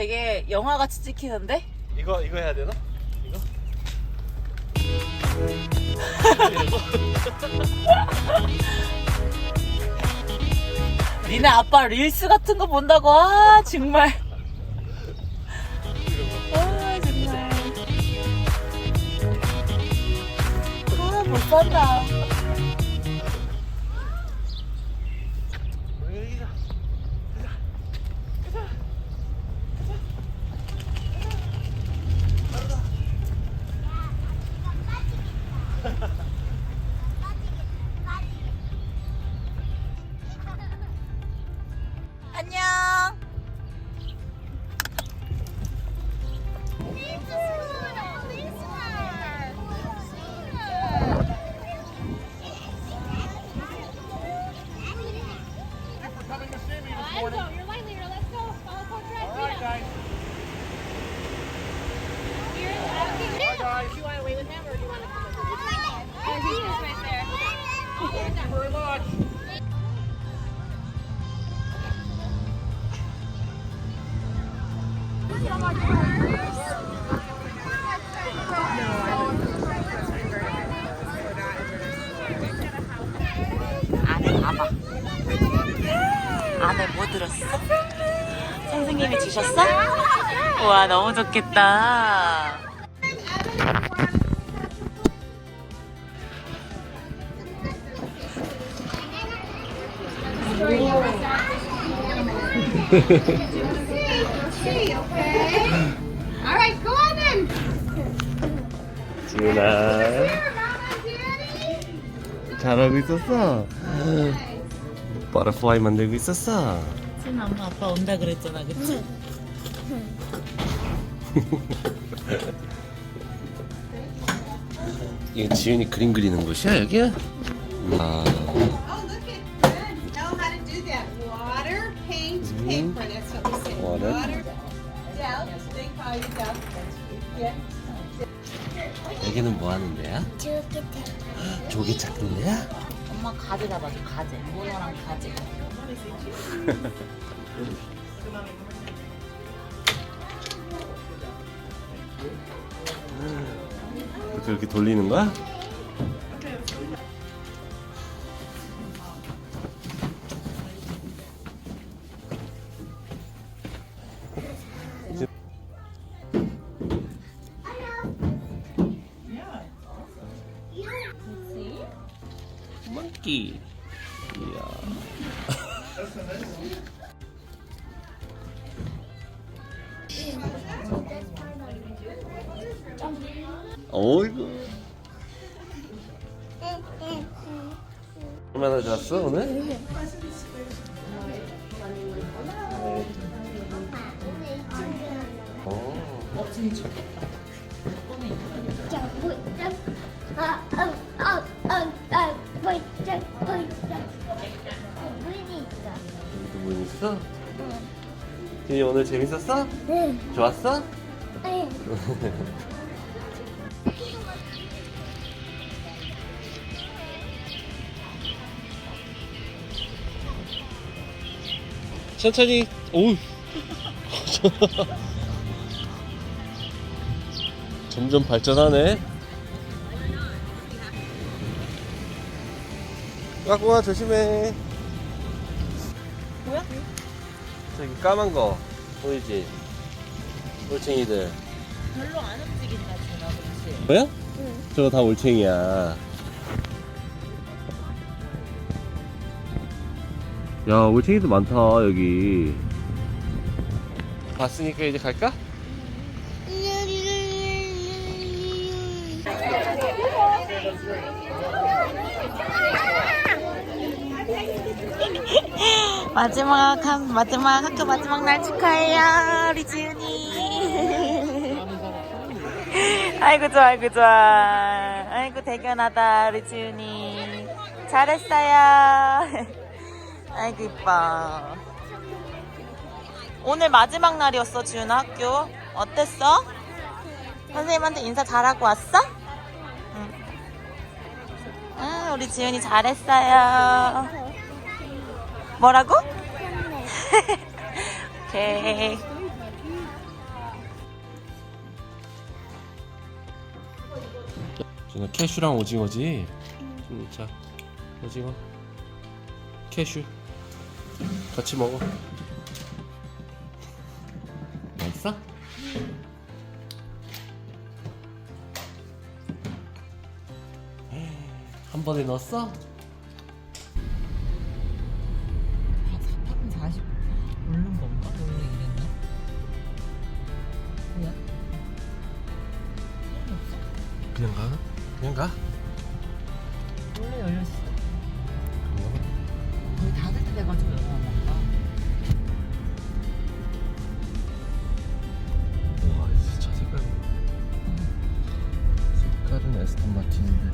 되게 영화같이 찍히는데? 이거 이거 해야 되나? 이거? 니네 아빠 릴스 같은 거 본다고 아 정말 아 정말 아못 산다 안에 뭐 들었어? 선생님이 주셨어? 우와 너무 좋겠다 지훈아 잘하고 있었어. 버터플라이 만들고 있었어. 지금 엄마 아빠 온다 그랬잖아 그치? 이거 지훈이 그림 그리는 곳이야 여기야? 아, Oh, look at good. Know how to do that. Water, paint, paper. That's what we say. Water. Delft. They call you Delft. Yeah. 여기는 뭐 하는 데야? 조개 찾는 데야? 엄마 가재 잡아줘 가재 문어랑 가재 이렇게 이렇게 돌리는 거야? Monkey. 이야. 어이구. 얼마나 잤어 오늘? 어. 누구 있어? 진이 오늘 재밌었어? 좋았어? 천천히. 오우. 점점 발전하네. 까꾸아 조심해 뭐야? 저기 까만 거 보이지? 올챙이들 별로 안 움직인다 준아 그치? 뭐야? 저거 다 올챙이야 야 올챙이도 많다 여기 봤으니까 이제 갈까? 마지막 한 마지막 학교 마지막 날 축하해요 우리 지은이. 아이고 좋아 아이고 좋아. 아이고 대견하다 우리 지은이. 잘했어요. 아이고 이뻐. 오늘 마지막 날이었어 지은아 학교. 어땠어? 선생님한테 인사 잘하고 왔어? 응. 응 우리 지은이 잘했어요 뭐라고? 오케이. 진짜 캐슈랑 오징어지. 음, 진짜 오징어. 캐슈. 같이 먹어. 맛있어? 한 번에 넣었어? 그냥 가? 그냥 가? 원래 열렸어. 봐. 거의 닫을 때 돼가지고 열어놨나 보다. 와, 저 색깔. 색깔은 에스턴 마틴인데.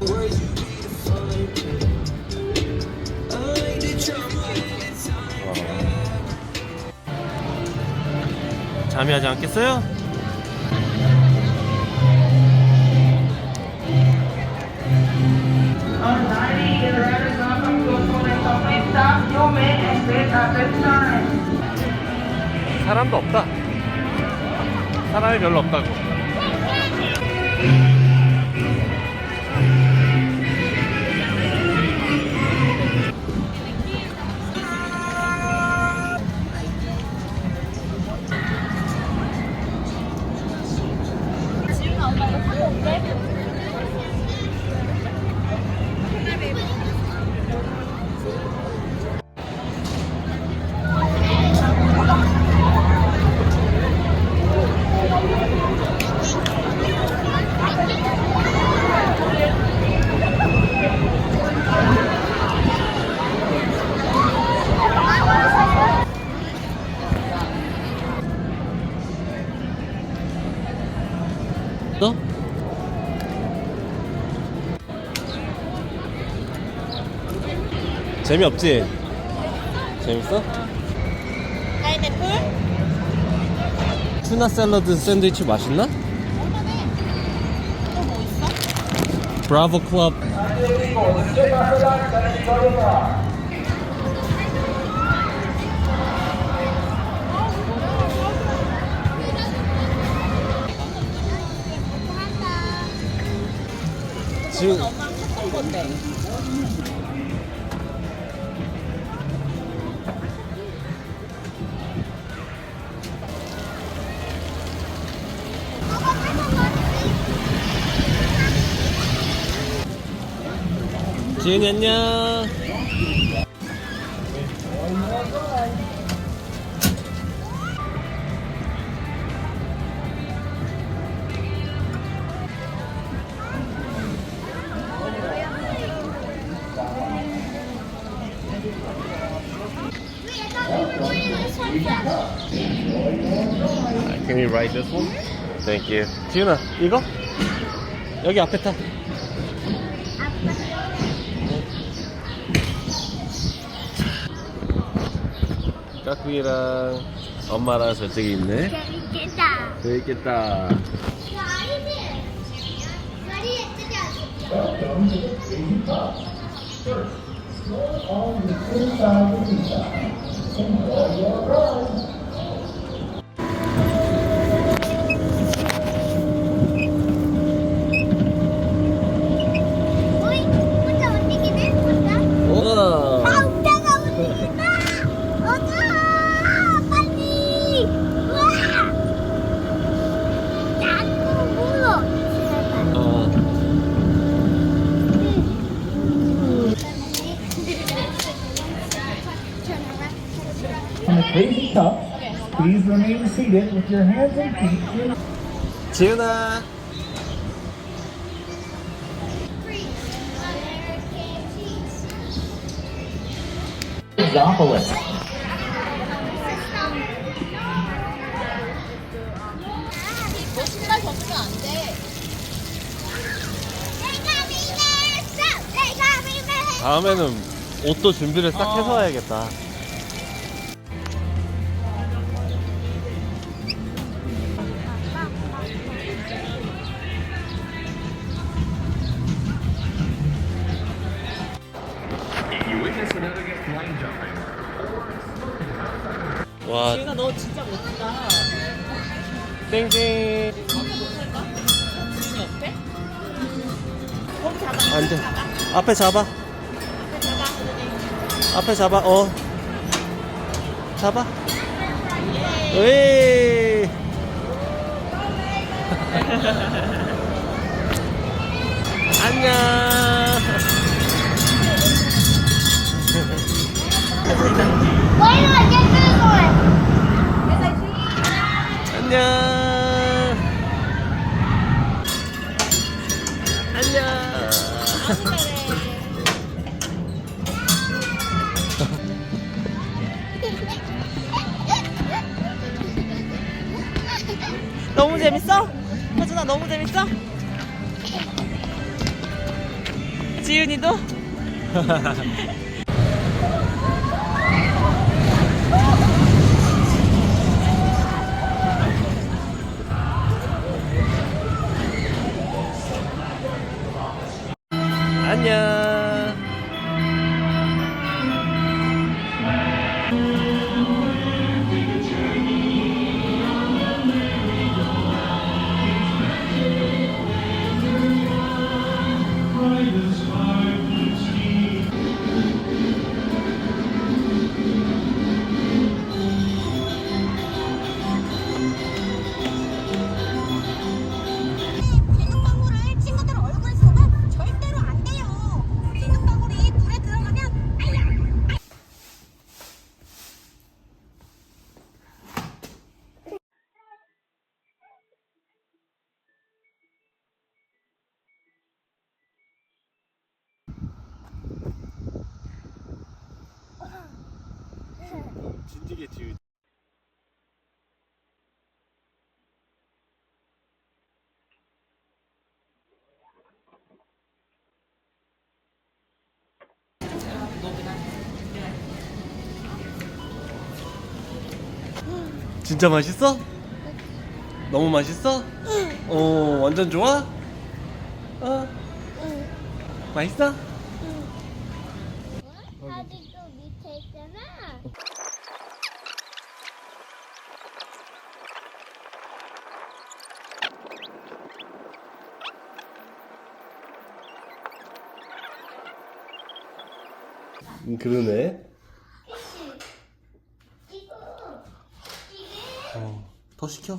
내용은 잠이 하지 않겠어요? 사람도 없다. 사람이 별로 없다고. 재미없지? 재밌어? 파인애플? 투나 샐러드 샌드위치 맛있나? 또 뭐 있어? 브라보 클럽 지금 엄마랑 샀던 건데. 지은이 안녕 Can you write this one? Thank you. 지은아, 이거? 여기 앞에 타. 까꿍이랑 엄마랑 저쪽에 있네. 재밌겠다. 재밌겠다. 이거 아니지? 머리 예쁘지 않겠지? 어이, 혼자 움직이네? 혼자? 우와. 아, 혼자가 움직인다! 어서! 빨리! 우와! 자꾸 물어! 어. On the crazy cup, please remain seated with your hands and feet in! 내가 미네했어! 다음에는 옷도 준비를 싹 해서 와야겠다. 와. 지윤아 너 진짜 못한다. 땡땡. 안돼. 앞에 잡아. 앞에 잡아. 어. 잡아. 예. 으이 안녕. 안녕. 안녕. 너무 재밌어? 서준아 너무 재밌어? 지윤이도? 안녕. 지우. 진짜 맛있어? 너무 맛있어? 어, 완전 좋아? 어? 맛있어? 아직도 밑에 있잖아. 음, 그러네. 어, 더 시켜. 어.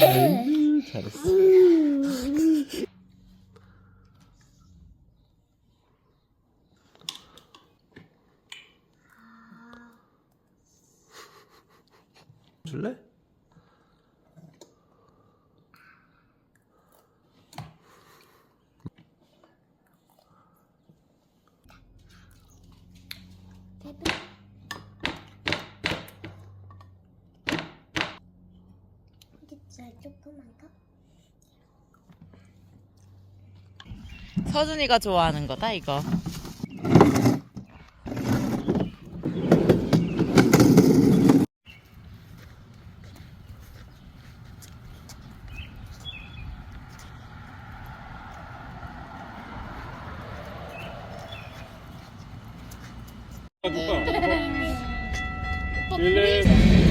아이고, 잘했어. 줄래? 진짜 조그만 거? 서준이가 좋아하는 거다 이거. 나를